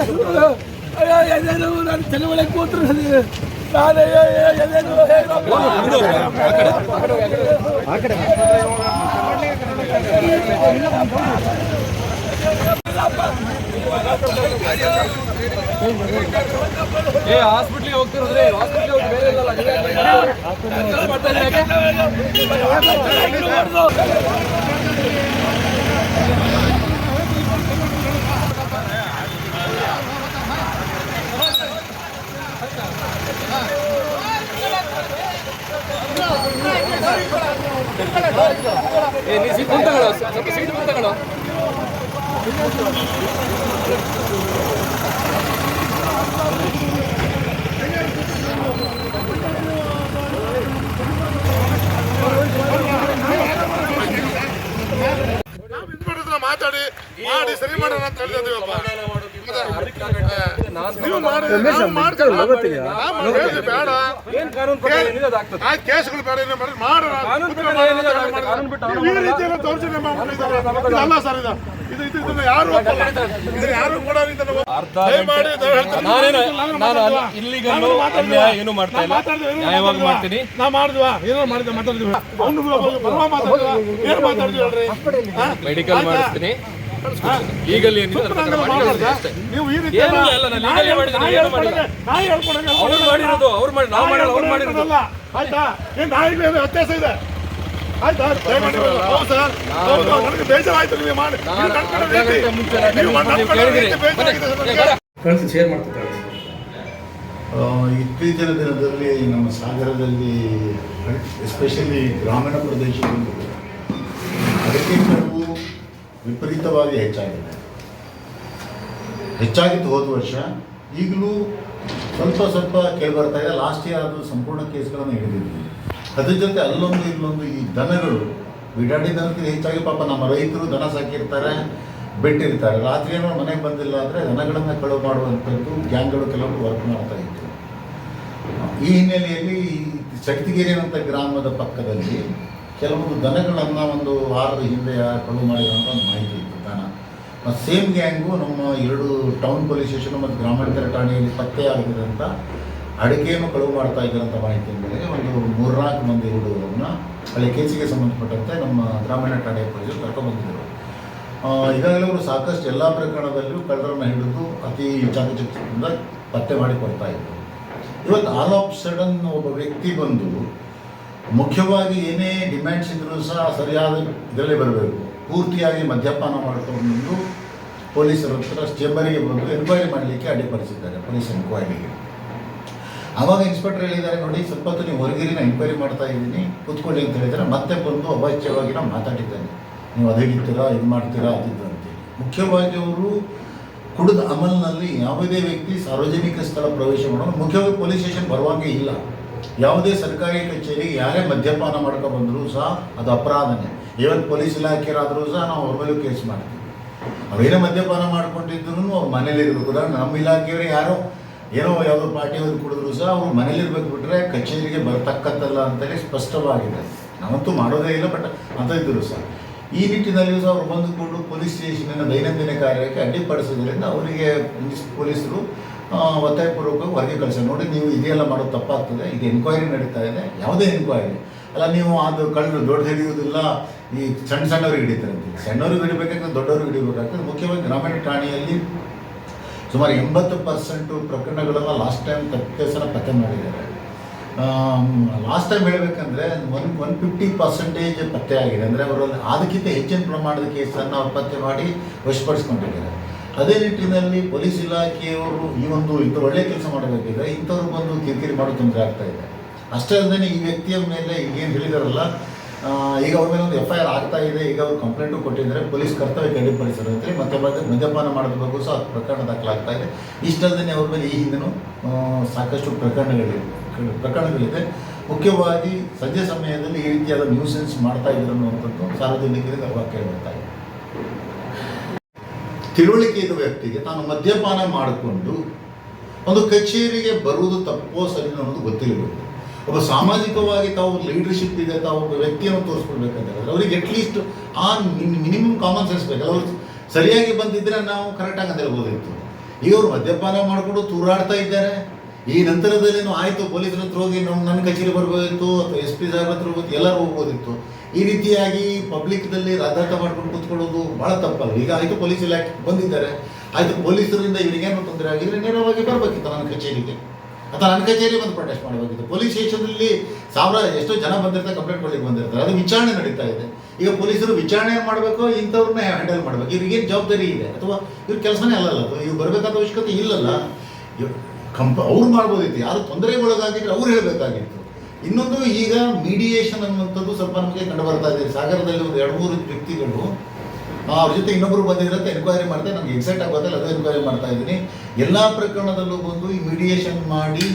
ಕೂತ್ರು ನಾನು ಎದೇನು ಏ ಹಾಸ್ಪಿಟ್ಲಿಗೆ ಹೋಗ್ತಿರೋದ್ರಿ ಹಾಸ್ಪಿಟ್ಲಿಗೆ ಹೋಗಿ ಬೇರೆ ಮಾತಾಡಿ ಮಾಡಿ ಸರಿ ಮಾಡೋಣ ಅಂತ ಹೇಳ್ತಿದ್ದೀವಪ್ಪ ನೀವು ಏನ್ ಮಾಡ್ತಾ ಇಲ್ಲ ನ್ಯಾಯವಾಗಿ ಮಾಡ್ತೀನಿ ನಾ ಏನೋ ಮಾತಾಡಿದ್ವಿ ಮೆಡಿಕಲ್ ಆಯ್ತಾ? ಈಗಲ್. ನೀವು ಈ ರೀತಿ ಏನು ಅಲ್ಲ, ನಾನು ಮಾಡಿದ್ದೀನಿ, ಏನು ಮಾಡಿಲ್ಲ. ಹೇಳ್ಕೊಡಂಗೆ- ನಾ ಹೇಳ್ಕೊಡಂಗೆ ಅವ್ರು ಮಾಡಿರೋದು ಅವ್ರು ಮಾಡಿ ನಾವು ಮಾಡಲ್ಲ ಅವ್ರು ಮಾಡಿರೋದು. ಅಲ್ಲ ಆಯ್ತಾ? ಏನು ವ್ಯತ್ಯಾಸ ಇದೆ. ಆಯ್ತಾ? ಹೌದು ಸರ್. ಹೌದು, ನನಗೆ ಬೇಜಾರಾಯ್ತು ನೀವು ಮಾಡಿ. ನಾನು ನಾನು ಕಳ್ಸಿ ಶೇರ್ ಮಾಡ್ತಿದ್ದಾರೆ. ಇತ್ತೀಚಿನ ದಿನದಲ್ಲಿ ನಮ್ಮ ಸಾಗರದಲ್ಲಿ ಎಸ್ಪೆಷಲಿ ಗ್ರಾಮೀಣ ಪ್ರದೇಶದಲ್ಲಿ ಅದಕ್ಕಿಂತ ವಿಪರೀತವಾಗಿ ಹೆಚ್ಚಾಗಿದೆ. ಹೆಚ್ಚಾಗಿತ್ತು ಹೋದ ವರ್ಷ. ಈಗಲೂ ಸ್ವಲ್ಪ ಸ್ವಲ್ಪ ಕೇಳಿ ಬರ್ತಾ ಇದೆ. ಲಾಸ್ಟ್ ಇಯರ್ ಅದು ಸಂಪೂರ್ಣ ಕೇಸ್ಗಳನ್ನು ಹಿಡಿದಿದ್ವಿ ಅದ್ರ ಜೊತೆ ಅಲ್ಲೊಂದು ಇಲ್ಲೊಂದು ಈ ದನಗಳು ಬಿಡಾಡಿ ದನಕ್ಕಿಂತ ಹೆಚ್ಚಾಗಿ ಪಾಪ ನಮ್ಮ ರೈತರು ದನ ಸಾಕಿರ್ತಾರೆ, ಬಿಟ್ಟಿರ್ತಾರೆ. ರಾತ್ರಿ ಏನೋ ಮನೆಗೆ ಬಂದಿಲ್ಲ ಅಂದರೆ ದನಗಳನ್ನು ಕಳು ಮಾಡುವಂಥದ್ದು ಗ್ಯಾಂಗ್ಗಳು ಕೆಲವರು ವರ್ಕ್ ಮಾಡ್ತಾ ಇತ್ತು ಈ ಹಿನ್ನೆಲೆಯಲ್ಲಿ ಶಕ್ತಿಗಿರಿ ಅಂತ ಗ್ರಾಮದ ಪಕ್ಕದಲ್ಲಿ ಕೆಲವೊಂದು ದನಗಳನ್ನು ಒಂದು ವಾರದ ಹಿಂದೆ ಕಳು ಮಾಡಿರುವಂಥ ಒಂದು ಮಾಹಿತಿ ಇತ್ತು ದನ. ಮತ್ತು ಸೇಮ್ ಗ್ಯಾಂಗು ನಮ್ಮ ಎರಡು ಟೌನ್ ಪೊಲೀಸ್ ಸ್ಟೇಷನ್ ಮತ್ತು ಗ್ರಾಮಾಂತರ ಠಾಣೆಯಲ್ಲಿ ಪತ್ತೆಯಾಗಿರೋಂಥ ಅಡಿಕೆಯನ್ನು ಕಳುವು ಮಾಡ್ತಾ ಇದ್ದಂಥ ಮಾಹಿತಿ ಮೇಲೆ ಒಂದು ಮೂರ್ನಾಲ್ಕು ಮಂದಿ ಹುಡುಗರನ್ನ ಅಲ್ಲಿ ಕೇಸಿಗೆ ಸಂಬಂಧಪಟ್ಟಂತೆ ನಮ್ಮ ಗ್ರಾಮೀಣ ಠಾಣೆಯ ಪೊಲೀಸರು ಕರ್ಕೊಂಡ್ಬಂದಿದ್ದರು ಈಗಾಗಲೇ ಅವರು ಸಾಕಷ್ಟು ಎಲ್ಲ ಪ್ರಕರಣದಲ್ಲೂ ಕಳ್ಳರನ್ನು ಹಿಡಿದು ಅತಿ ಚಾಕಚಕ್ಯದಿಂದ ಪತ್ತೆ ಮಾಡಿ ಕೊಡ್ತಾ ಇದ್ದರು ಇವತ್ತು ಆಲ್ ಆಫ್ ಸಡನ್ ಒಬ್ಬ ವ್ಯಕ್ತಿ ಬಂದು ಮುಖ್ಯವಾಗಿ ಏನೇ ಡಿಮ್ಯಾಂಡ್ಸ್ ಇದ್ರೂ ಸಹ ಸರಿಯಾದ ಬೆಲೆ ಬರಬೇಕು. ಪೂರ್ತಿಯಾಗಿ ಮದ್ಯಪಾನ ಮಾಡಿಕೊಂಡು ಪೊಲೀಸರ ಹತ್ರ ಚೇಂಬರಿಗೆ ಬಂದು ಎನ್ಕ್ವೈರಿ ಮಾಡಲಿಕ್ಕೆ ಅಡ್ಡಿಪಡಿಸಿದ್ದಾರೆ ಪೊಲೀಸ್ ಎನ್ಕ್ವೈರಿಗೆ ಆವಾಗ ಇನ್ಸ್ಪೆಕ್ಟರ್ ಹೇಳಿದ್ದಾರೆ ನೋಡಿ, ಸ್ವಲ್ಪ ಹೊತ್ತು ನೀವು ಹೊರಗಿರಿ ನಾನು ಎಂಕ್ವೈರಿ ಮಾಡ್ತಾ ಇದ್ದೀನಿ, ಕೂತ್ಕೊಳ್ಳಿ ಅಂತ ಹೇಳಿದರೆ ಮತ್ತೆ ಬಂದು ಅವಾಚ್ಯವಾಗಿ ನಾವು ಮಾತಾಡಿದ್ದೇನೆ. ನೀವು ಇಡ್ತೀರಾ ಇದು ಮಾಡ್ತೀರಾ ಅದಿದ್ದು ಅಂತೇಳಿ. ಮುಖ್ಯವಾಗಿ ಅವರು ಕುಡಿದ ಅಮಲ್ನಲ್ಲಿ ಯಾವುದೇ ವ್ಯಕ್ತಿ ಸಾರ್ವಜನಿಕ ಸ್ಥಳ ಪ್ರವೇಶ ಮಾಡೋದು ಮುಖ್ಯವಾಗಿ ಪೊಲೀಸ್ ಸ್ಟೇಷನ್ ಬರುವಾಗೆ ಇಲ್ಲ. ಯಾವುದೇ ಸರ್ಕಾರಿ ಕಚೇರಿಗೆ ಯಾರೇ ಮದ್ಯಪಾನ ಬಂದರೂ ಸಹ ಅದು ಅಪರಾಧನೇ. ಇವತ್ತು ಪೊಲೀಸ್ ಇಲಾಖೆಯರಾದರೂ ಸಹ ನಾವು ಅವ್ರ ಮೇಲೂ ಕೇಸ್ ಮಾಡ್ತೀವಿ. ಅವರೇನೇ ಮದ್ಯಪಾನ ಮಾಡ್ಕೊಂಡಿದ್ರು ಅವ್ರು ಮನೇಲಿರಬೇಕು. ಉದಾಹರಣೆ ನಮ್ಮ ಇಲಾಖೆಯವರು ಯಾರೋ ಏನೋ ಯಾವುದೋ ಪಾರ್ಟಿಯವರು ಕುಡಿದ್ರು ಸಹ ಅವ್ರು ಮನೇಲಿರ್ಬೇಕು ಬಿಟ್ಟರೆ ಕಚೇರಿಗೆ ಬರ್ತಕ್ಕಂಥಲ್ಲ ಅಂತೇಳಿ ಸ್ಪಷ್ಟವಾಗಿದೆ. ನಾವಂತೂ ಮಾಡೋದೇ ಇಲ್ಲ, ಬಟ್ ಅಂತ ಇದ್ದರು ಸಹ. ಈ ನಿಟ್ಟಿನಲ್ಲಿ ಸಹ ಅವ್ರು ಬಂದುಕೊಂಡು ಪೊಲೀಸ್ ಸ್ಟೇಷನ್ನ ದೈನಂದಿನ ಕಾರ್ಯಕ್ಕೆ ಅಡ್ಡಿಪಡಿಸೋದ್ರಿಂದ ಅವರಿಗೆ ಪೊಲೀಸ್ ಪೊಲೀಸರು ಒತ್ತಾಯಪೂರ್ವಕವಾಗಿ ಹೊರಗೆ ಕಳಿಸ. ನೋಡಿ, ನೀವು ಇದೆಲ್ಲ ಮಾಡೋದು ತಪ್ಪಾಗ್ತದೆ. ಇದು ಎನ್ಕ್ವೈರಿ ನಡೀತಾ ಇದೆ. ಯಾವುದೇ ಎನ್ಕ್ವೈರಿ ಅಲ್ಲ, ನೀವು ಅದು ಕಳ್ಳರು ದೊಡ್ಡ ಹಿಡಿಯುವುದಿಲ್ಲ. ಈ ಸಣ್ಣ ಸಣ್ಣವ್ರಿಗೆ ಹಿಡಿತಾರೆ ಸಣ್ಣವರಿಗೆ ಸಣ್ಣವ್ರಿಗೆ ಹಿಡಿಬೇಕಾದ್ರೆ ದೊಡ್ಡವ್ರಿಗೆ ಹಿಡಿಬೇಕಾಗ್ತದೆ. ಮುಖ್ಯವಾಗಿ ಗ್ರಾಮೀಣ ಠಾಣೆಯಲ್ಲಿ ಸುಮಾರು ಎಂಬತ್ತು ಪರ್ಸೆಂಟು ಪ್ರಕರಣಗಳನ್ನು ಲಾಸ್ಟ್ ಟೈಮ್ ಕೇಸನ್ನು ಪತ್ತೆ ಮಾಡಿದ್ದಾರೆ. ಲಾಸ್ಟ್ ಟೈಮ್ ಹೇಳಬೇಕಂದ್ರೆ ಒನ್ ಒನ್ ಫಿಫ್ಟಿ ಪರ್ಸೆಂಟೇಜ್ ಪತ್ತೆ ಆಗಿದೆ. ಅಂದರೆ ಅವರು ಅದಕ್ಕಿಂತ ಹೆಚ್ಚಿನ ಪ್ರಮಾಣದ ಕೇಸನ್ನು ಅವ್ರು ಪತ್ತೆ ಮಾಡಿ ವಶಪಡಿಸ್ಕೊಂಡಿದ್ದಾರೆ. ಅದೇ ನಿಟ್ಟಿನಲ್ಲಿ ಪೊಲೀಸ್ ಇಲಾಖೆಯವರು ಈ ಒಂದು ಇಂಥ ಒಳ್ಳೆಯ ಕೆಲಸ ಮಾಡಬೇಕಿದ್ರೆ ಇಂಥವ್ರು ಬಂದು ಕಿರಿಕಿರಿ ಮಾಡೋ ತೊಂದರೆ ಆಗ್ತಾ ಇದೆ. ಅಷ್ಟೇ ಅಲ್ಲದೆ ಈ ವ್ಯಕ್ತಿಯ ಮೇಲೆ ಈಗೇನು ಹೇಳಿದಾರಲ್ಲ ಈಗ ಅವ್ರ ಮೇಲೆ ಒಂದು ಎಫ್ ಐ ಆರ್ ಆಗ್ತಾ ಇದೆ. ಈಗ ಅವರು ಕಂಪ್ಲೇಂಟು ಕೊಟ್ಟಿದ್ದಾರೆ. ಪೊಲೀಸ್ ಕರ್ತವ್ಯ ಅಡ್ಡಿಪಡಿಸಿರುತ್ತೆ ಮತ್ತೆ ಮತ್ತೆ ಮದ್ಯಪಾನ ಮಾಡಬೇಕು ಸಹ ಪ್ರಕರಣ ದಾಖಲಾಗ್ತಾ ಇದೆ. ಇಷ್ಟಲ್ಲದೆ ಅವ್ರ ಮೇಲೆ ಈ ಹಿಂದೆನೂ ಸಾಕಷ್ಟು ಪ್ರಕರಣಗಳಿವೆ, ಪ್ರಕರಣಗಳಿದೆ. ಮುಖ್ಯವಾಗಿ ಸಂಜೆ ಸಮಯದಲ್ಲಿ ಈ ರೀತಿಯಾದ ನ್ಯೂಸೆನ್ಸ್ ಮಾಡ್ತಾ ಇದ್ರು ಅನ್ನುವಂಥದ್ದು ಸಾರ್ವಜನಿಕರಿಗೆ ಅವಾಗ ಕೇಳ್ತಾ ಇದೆ. ತಿಳುವಳಿಕೆ ಇರುವ ವ್ಯಕ್ತಿಗೆ ತಾನು ಮದ್ಯಪಾನ ಮಾಡಿಕೊಂಡು ಒಂದು ಕಚೇರಿಗೆ ಬರುವುದು ತಪ್ಪೋ ಸರಿ ಅನ್ನೋದು ಗೊತ್ತಿರಬೇಕು ಒಬ್ಬ ಸಾಮಾಜಿಕವಾಗಿ ತಾವು ಲೀಡರ್ಶಿಪ್ ಇದೆ, ತಾವು ಒಬ್ಬ ವ್ಯಕ್ತಿಯನ್ನು ತೋರಿಸ್ಕೊಳ್ಬೇಕಂತ ಹೇಳಿದ್ರೆ ಅವ್ರಿಗೆ ಅಟ್ಲೀಸ್ಟ್ ಆ ಮಿನಿಮಮ್ ಕಾಮನ್ ಸೆನ್ಸ್ ಬೇಕು. ಅವ್ರು ಸರಿಯಾಗಿ ಬಂದಿದ್ರೆ ನಾವು ಕರೆಕ್ಟಾಗಿ ಅಂತ ಹೇಳ್ಬೋದಿತ್ತು ಈಗ ಅವರು ಮದ್ಯಪಾನ ಮಾಡಿಕೊಂಡು ತೂರಾಡ್ತಾ ಇದ್ದಾರೆ. ಈ ನಂತರದಲ್ಲೇನು ಆಯಿತು, ಪೊಲೀಸರ ಹತ್ರ ಹೋಗಿ ನಮ್ಮ ನನ್ನ ಕಚೇರಿ ಬರ್ಬೋದಿತ್ತು, ಅಥವಾ ಎಸ್ ಪಿ ಸಾಹೇಬ್ ಹತ್ರ ಹೋಗಿ ಎಲ್ಲರೂ ಹೋಗ್ಬೋದಿತ್ತು. ಈ ರೀತಿಯಾಗಿ ಪಬ್ಲಿಕ್ದಲ್ಲಿ ರಾಧಾಟ ಮಾಡ್ಕೊಂಡು ಕೂತ್ಕೊಳ್ಳೋದು ಭಾಳ ತಪ್ಪಲ್ಲ. ಈಗ ಆಯಿತು, ಪೊಲೀಸ್ ಇಲಾಖೆ ಬಂದಿದ್ದಾರೆ. ಆಯಿತು, ಪೊಲೀಸರಿಂದ ಇವರಿಗೇನು ತೊಂದರೆ ಆಗಿದ್ರೆ ನೇರವಾಗಿ ಬರಬೇಕಿತ್ತು ನನ್ನ ಕಚೇರಿಗೆ. ಅಥವಾ ನನ್ನ ಕಚೇರಿ ಬಂದು ಪ್ರೊಟೆಸ್ಟ್ ಮಾಡಬೇಕಿತ್ತು. ಪೊಲೀಸ್ ಸ್ಟೇಷನಲ್ಲಿ ಸಾವಿರ ಎಷ್ಟೋ ಜನ ಬಂದಿರ್ತಾರೆ ಕಂಪ್ಲೇಂಟ್ ಕೊಡ್ಲಿಕ್ಕೆ ಬಂದಿರ್ತಾರೆ. ಅದು ವಿಚಾರಣೆ ನಡೀತಾ ಇದೆ. ಈಗ ಪೊಲೀಸರು ವಿಚಾರಣೆ ಮಾಡಬೇಕು? ಇಂಥವ್ರನ್ನ ಹ್ಯಾಂಡಲ್ ಮಾಡಬೇಕು. ಇವ್ರಿಗೇನು ಜವಾಬ್ದಾರಿ ಇದೆ? ಅಥವಾ ಇವ್ರ ಕೆಲಸನೇ ಅಲ್ಲಲ್ಲ ಅದು ಇವ್ರು ಬರಬೇಕಾದ ಅವಶ್ಯಕತೆ ಇಲ್ಲಲ್ಲ? ಕಂಪ, ಅವ್ರು ಮಾಡ್ಬೋದಿತ್ತು. ಯಾರು ತೊಂದರೆಗೊಳಗಾಗಿದ್ರೆ ಅವ್ರು ಹೇಳಬೇಕಾಗಿತ್ತು. ಇನ್ನೊಂದು ಈಗ ಮೀಡಿಯೇಷನ್ ಅನ್ನುವಂಥದ್ದು ಸ್ವಲ್ಪ ನಮಗೆ ಕಂಡು ಬರ್ತಾ ಇದೆ. ಸಾಗರದಲ್ಲಿ ಒಂದು ಎರಡು ಮೂರು ವ್ಯಕ್ತಿಗಳು ಅವ್ರ ಜೊತೆ ಇನ್ನೊಬ್ಬರು ಬಂದಿರತ್ತೆ ಎನ್ಕ್ವೈರಿ ಮಾಡ್ತಾರೆ ನಮ್ಗೆ ಎಕ್ಸೈಟ್ ಆಗೋದಿಲ್ಲ, ಅದು ಎನ್ಕ್ವೈರಿ ಮಾಡ್ತಾ ಇದ್ದೀನಿ. ಎಲ್ಲ ಪ್ರಕರಣದಲ್ಲೂ ಬಂದು ಈ ಮೀಡಿಯೇಷನ್ ಮಾಡಿ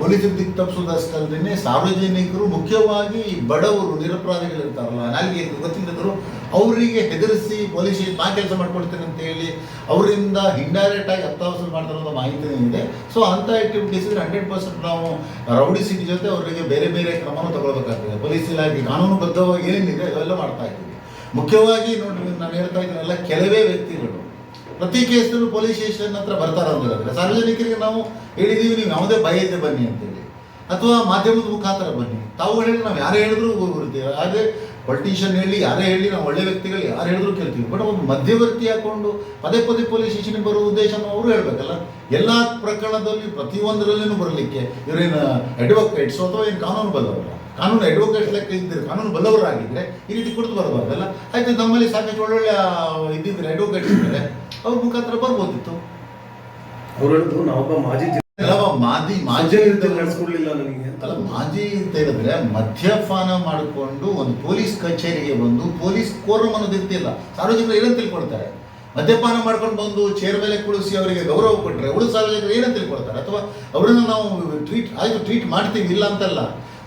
ಪೊಲೀಸರು ದಿಕ್ಕು ತಪ್ಪಿಸೋದಷ್ಟಲ್ದೇ ಸಾರ್ವಜನಿಕರು, ಮುಖ್ಯವಾಗಿ ಬಡವರು ನಿರಪರಾಧಿಗಳು ಇರ್ತಾರಲ್ಲ ನಾಲ್ಗೆ ಗೊತ್ತಿಲ್ಲದರು ಅವರಿಗೆ ಹೆದರಿಸಿ ಪೊಲೀಸ್ ನಾ ಕೆಲಸ ಮಾಡ್ಕೊಡ್ತೇನೆ ಅಂತ ಹೇಳಿ ಅವರಿಂದ ಇಂಡೈರೆಕ್ಟ್ ಆಗಿ ಹತ್ತಾವಸಲು ಮಾಡ್ತಾರೋ ಮಾಹಿತಿ ಇದೆ. ಸೊ ಅಂಥ ಆಕ್ಟಿವಿಟೀಸ್ ಹಂಡ್ರೆಡ್ ಪರ್ಸೆಂಟ್ ನಾವು ರೌಡಿ ಸಿಟಿ ಜೊತೆ ಅವರಿಗೆ ಬೇರೆ ಬೇರೆ ಕ್ರಮವನ್ನು ತಗೊಳ್ಬೇಕಾಗ್ತದೆ. ಪೊಲೀಸ್ ಇಲಾಖೆ ಕಾನೂನುಬದ್ಧವಾಗಿ ಏನಿದೆ ಅವೆಲ್ಲ ಮಾಡ್ತಾ ಇದ್ದೀವಿ. ಮುಖ್ಯವಾಗಿ ನೋಡಿ ನಾನು ಹೇಳ್ತಾ ಇದ್ದೀನಲ್ಲ ಕೆಲವೇ ವ್ಯಕ್ತಿಗಳು. ಪ್ರತಿ ಕೇಸಲ್ಲೂ ಪೊಲೀಸ್ ಸ್ಟೇಷನ್ ಹತ್ರ ಬರ್ತಾರ ಅಂತ ಸಾರ್ವಜನಿಕರಿಗೆ ನಾವು ಹೇಳಿದೀವಿ, ನೀವು ಯಾವುದೇ ಭಯ ಇದೆ ಬನ್ನಿ ಅಂತೇಳಿ. ಅಥವಾ ಮಾಧ್ಯಮದ ಮುಖಾಂತರ ಬನ್ನಿ. ತಾವು ಹೇಳಿ ನಾವು ಯಾರೇ ಹೇಳಿದ್ರು ಹೋಗಿರ್ತೀವಿ ಆದರೆ ಪೊಲಿಟಿಷಿಯನ್ ಹೇಳಿ, ಯಾರೇ ಹೇಳಿ, ನಾವು ಒಳ್ಳೆ ವ್ಯಕ್ತಿಗಳು, ಯಾರು ಹೇಳಿದ್ರು ಕೇಳ್ತೀವಿ. ಬಟ್ ಒಂದು ಮಧ್ಯವರ್ತಿ ಹಾಕೊಂಡು ಪದೇ ಪದೇ ಪೊಲೀಸ್ ಸ್ಟೇಷನ್ಗೆ ಬರೋ ಉದ್ದೇಶ ಅವರು ಹೇಳ್ಬೇಕಲ್ಲ. ಎಲ್ಲ ಪ್ರಕರಣದಲ್ಲಿ ಪ್ರತಿಯೊಂದರಲ್ಲೂ ಬರಲಿಕ್ಕೆ ಇವರೇನು ಅಡ್ವೊಕೇಟ್ಸ್ ಅಥವಾ ಏನು ಕಾನೂನು ಬಲ್ಲವರ ಕಾನೂನು ಅಡ್ವೊಕೇಟ್ಸ್ ಲೆಕ್ಕ ಇದ್ದರೆ ಕಾನೂನು ಬಲ್ಲವರಾಗಿದ್ದರೆ ಈ ರೀತಿ ಕುಡಿದು ಬರಬಾರ್ದಲ್ಲ. ಆಯ್ತು, ನಮ್ಮಲ್ಲಿ ಸಾಕಷ್ಟು ಒಳ್ಳೊಳ್ಳೆ ಇದ್ದಿದ್ರೆ ಅಡ್ವೊಕೇಟ್ಸ್ ಇದ್ದಾರೆ. ಅವ್ರ ಮುಖಾಂತರ ಬರ್ಬೋದಿತ್ತು. ಅವರು ಹೇಳಿದ್ರು, ನಾವೊಬ್ಬ ಮಾಜಿ ಮಾಜಿ ಮಾಜಿ ನಡೆಸ್ಕೊಡ್ಲಿಲ್ಲ ನನಗೆ. ಅಲ್ಲ ಮಾಜಿ ಅಂತ ಹೇಳಿದ್ರೆ ಮದ್ಯಪಾನ ಮಾಡಿಕೊಂಡು ಒಂದು ಪೊಲೀಸ್ ಕಚೇರಿಗೆ ಬಂದು ಪೊಲೀಸ್ ಕೋರಂ ಅನ್ನೋದು ಇರ್ತಿಲ್ಲ. ಸಾರ್ವಜನಿಕರು ಏನಂತ ತಿಳ್ಕೊಳ್ತಾರೆ? ಮದ್ಯಪಾನ ಮಾಡ್ಕೊಂಡು ಬಂದು ಚೇರ್ ಮೇಲೆ ಕುಳಿಸಿ ಅವರಿಗೆ ಗೌರವ ಕೊಟ್ಟರೆ ಉಳಿದ ಸಾರ್ವಜನಿಕರು ಏನಂತ ತಿಳ್ಕೊಳ್ತಾರೆ? ಅಥವಾ ಅವರನ್ನು ನಾವು ಟ್ರೀಟ್ ಆಯ್ತು ಟ್ರೀಟ್ ಮಾಡ್ತೀವಿ ಇಲ್ಲ ಅಂತಲ್ಲ.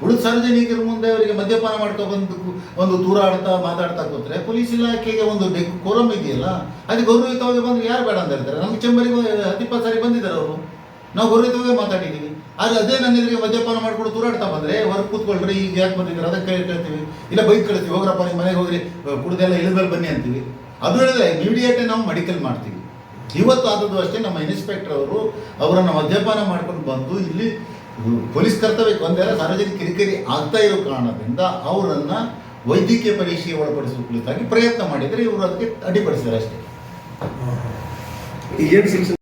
ಉಳಿದ ಸಾರ್ವಜನಿಕರ ಮುಂದೆ ಅವರಿಗೆ ಮದ್ಯಪಾನ ಮಾಡ್ತಾ ಬಂದು ಒಂದು ಆಡ್ತಾ ಮಾತಾಡ್ತಾ ಕೂತ್ರೆ ಪೊಲೀಸ್ ಇಲಾಖೆಗೆ ಒಂದು ಕೋರಮ್ ಕೋರಂ ಇದೆಯಲ್ಲ? ಅದು ಗೌರವಯುತವಾಗಿ ಬಂದ್ರೆ ಯಾರು ಬೇಡ ಅಂತ ಹೇಳ್ತಾರೆ? ನಮ್ಮ ಚೆಂಬರಿಗೆ ಹತ್ತಿಪ್ಪತ್ತು ಸಾರಿ ಬಂದಿದ್ದಾರೆ ಅವರು. ನಾವು ಗೌರವಯುತವಾಗಿ ಮಾತಾಡಿದ್ದೀವಿ ಆದ್ರೆ ಅದೇ ನನ್ನ ಎದುರಿಗೆ ಮದ್ಯಪಾನ ಮಾಡ್ಕೊಂಡು ತೂರಾಡ್ತಾ ಬಂದ್ರೆ ಹೊರಗೆ ಕೂತ್ಕೊಳ್ರಿ, ಈಗ ಯಾಕೆ ಬಂದಿದ್ದೀರ? ಅದಕ್ಕೆ ಕೇಳ್ತೀವಿ. ಇಲ್ಲ, ಬೈಕ್ ಕಳಿಸ್ತೀವಿ. ಹೋಗ್ರಪ್ಪ ನಿಮ್ಮ ಮನೆಗೆ ಹೋಗ್ರಿ. ಕುಡ್ದೆಲ್ಲ ಇಳಿದ ಮೇಲೆ ಬನ್ನಿ ಅಂತೀವಿ. ಅದು ಹೇಳಿದ್ರೆ ಇಮಿಡಿಯೇಟೇ ನಾವು ಮೆಡಿಕಲ್ ಮಾಡ್ತೀವಿ. ಇವತ್ತು ಆದದ್ದು ಅಷ್ಟೇ, ನಮ್ಮ ಇನ್ಸ್ಪೆಕ್ಟರ್ ಅವರು ಅವರನ್ನು ಮದ್ಯಪಾನ ಮಾಡ್ಕೊಂಡು ಬಂದು ಇಲ್ಲಿ ಪೊಲೀಸ್ ಕರ್ತವ್ಯ ಒಂದೆಲ್ಲ ಸಾರ್ವಜನಿಕ ಕಿರಿಕಿರಿ ಆಗ್ತಾ ಇರೋ ಕಾರಣದಿಂದ ಅವರನ್ನ ವೈದ್ಯಕೀಯ ಪರೀಕ್ಷೆಗೆ ಒಳಪಡಿಸುವ ಕುರಿತಾಗಿ ಪ್ರಯತ್ನ ಮಾಡಿದರೆ ಇವರು ಅದಕ್ಕೆ ಅಡ್ಡಿಪಡಿಸಿದ್ದಾರೆ ಅಷ್ಟೇ.